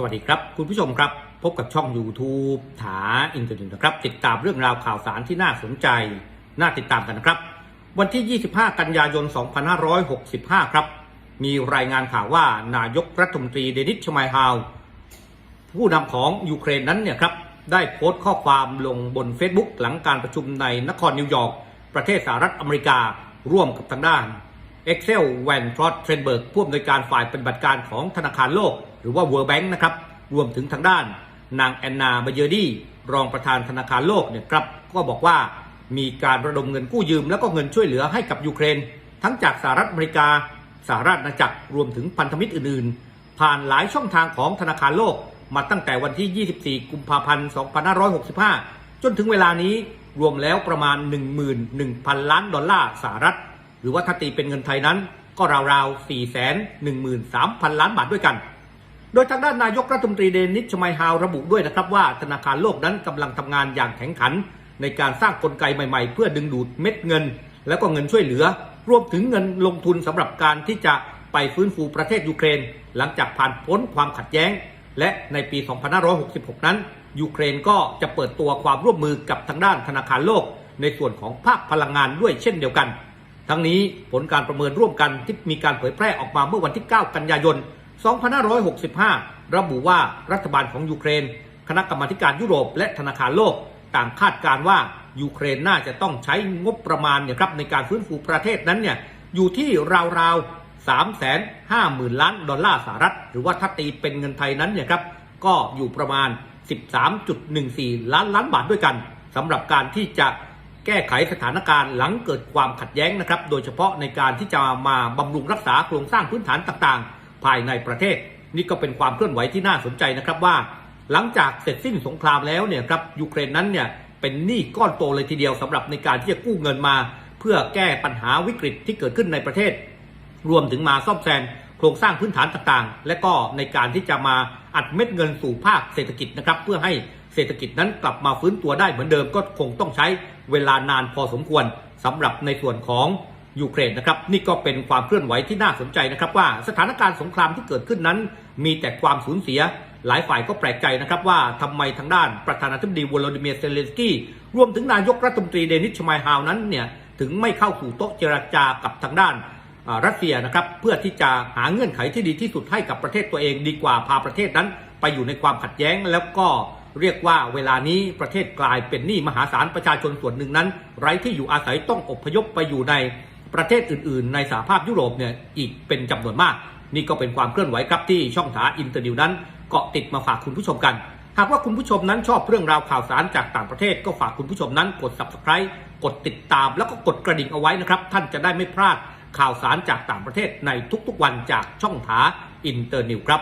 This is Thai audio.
สวัสดีครับ คุณผู้ชมครับ พบกับช่อง YouTube ถาอินเทอร์เน็ตนะครับ ติดตามเรื่องราวข่าวสารที่น่าสนใจ น่าติดตามกันนะครับ วันที่ 25 กันยายน 2565 ครับ มีรายงานข่าวว่านายกรัฐมนตรีเดนิสชมายฮาว ผู้นำของยูเครนนั้นเนี่ยครับ ได้โพสต์ข้อความลงบน Facebook หลังการประชุมในนครนิวยอร์กประเทศสหรัฐอเมริกา ร่วมกับทางด้าน เอ็กเซลแวนทรอตเทรนเบิร์กผู้อำนวยการฝ่ายปฏิบัติการของธนาคารโลก หรือว่า World Bank นะครับ รวมถึงทางด้าน นางแอนนาบเยอร์ดีรองประธานธนาคารโลกเนี่ยครับก็บอกว่ามีการระดมเงินกู้ยืม แล้วก็เงินช่วยเหลือให้กับยูเครน ทั้งจากสหรัฐอเมริกาสหราชอาณาจักรรวมถึงพันธมิตรอื่นๆ ผ่านหลายช่องทางของธนาคารโลก มาตั้งแต่วันที่ 24 กุมภาพันธ์ 2565 จนถึงเวลานี้รวมแล้วประมาณ 11,000 ล้านดอลลาร์สหรัฐ หรือว่าถ้าตีเป็นเงินไทยนั้น ก็ราวๆ 413,000 ล้านบาทด้วยกัน โดยทางด้านนายกรัฐมนตรีเดนิสชมายฮาวระบุด้วยนะครับว่าธนาคารโลกนั้นกำลังทำงานอย่างแข็งขัน ในการสร้างกลไกใหม่ๆ เพื่อดึงดูดเม็ดเงิน แล้วก็เงินช่วยเหลือ รวมถึงเงินลงทุนสำหรับการที่จะไปฟื้นฟูประเทศยูเครน หลังจากผ่านพ้นความขัดแย้ง และในปี 2566 นั้น ยูเครนก็จะเปิดตัวความร่วมมือกับทางด้านธนาคารโลก ในส่วนของภาคพลังงานด้วยเช่นเดียวกัน ทั้งนี้ผลการประเมินร่วมกันที่มีการเผยแพร่ออกมาเมื่อวันที่ 9 กันยายน 2565 ระบุว่ารัฐบาลของยูเครน คณะกรรมาการยุโรป และธนาคารโลก ต่างคาดการว่ายูเครนน่าจะต้องใช้งบประมาณเนี่ยครับในการฟื้นฟูประเทศนั้นเนี่ยอยู่ที่ราวๆ3 5 0 0 0 0 ล้านดอลลาร์สหรัฐ หรือว่าถ้าตีเป็นเงินไทยนั้นเนี่ยครับ ก็อยู่ประมาณ 13.14 ล้านล้านบาทด้วยกันสำหรับการที่จะ แก้ไขสถานการณ์หลังเกิดความขัดแย้งนะครับ โดยเฉพาะในการที่จะมาบำรุงรักษาโครงสร้างพื้นฐานต่างๆ ภายในประเทศ นี่ก็เป็นความเคลื่อนไหวที่น่าสนใจนะครับว่า หลังจากเสร็จสิ้นสงครามแล้วเนี่ยครับยูเครนนั้นเนี่ยเป็นหนี้ก้อนโตเลยทีเดียวสำหรับในการที่จะกู้เงินมา เพื่อแก้ปัญหาวิกฤตที่เกิดขึ้นในประเทศ รวมถึงมาซ่อมแซมโครงสร้างพื้นฐานต่างๆ และก็ในการที่จะมาอัดเม็ดเงินสู่ภาคเศรษฐกิจนะครับเพื่อให้ เศรษฐกิจนั้นกลับมาฟื้นตัวได้เหมือนเดิมก็คงต้องใช้เวลานานพอสมควรสำหรับในส่วนของยูเครนนะครับนี่ก็เป็นความเคลื่อนไหวที่น่าสนใจนะครับว่าสถานการณ์สงครามที่เกิดขึ้นนั้น มีแต่ความสูญเสีย หลายฝ่ายก็แปลกใจนะครับว่าทำไมทางด้านประธานาธิบดีวโลดิเมียร์เซเลนสกี้รวมถึงนายกรัฐมนตรีเดนิสชมายฮาวนั้นเนี่ยถึงไม่เข้าสู่โต๊ะเจรจากับทางด้านรัสเซียนะครับเพื่อที่จะหาเงื่อนไขที่ดีที่สุดให้กับประเทศตัวเองดีกว่าพาประเทศนั้น ไปอยู่ในความขัดแย้งแล้วก็ เรียกว่าเวลานี้ประเทศกลายเป็นหนี้มหาศาลประชาชนส่วนหนึ่งนั้น ไร้ที่อยู่อาศัยต้องอพยพไปอยู่ในประเทศอื่น ๆ ในสหภาพยุโรปเนี่ยอีกเป็นจำนวนมาก นี่ก็เป็นความเคลื่อนไหวครับที่ช่องถาอินเตอร์ดิวนั้นเกาะติดมาฝากคุณผู้ชมกัน หากว่าคุณผู้ชมนั้นชอบเรื่องราวข่าวสารจากต่างประเทศก็ฝากคุณผู้ชมนั้นกด subscribe กดติดตามแล้วก็กดกระดิ่งเอาไว้นะครับ ท่านจะได้ไม่พลาดข่าวสารจากต่างประเทศในทุกๆวันจากช่องถาอินเตอร์นิวครับ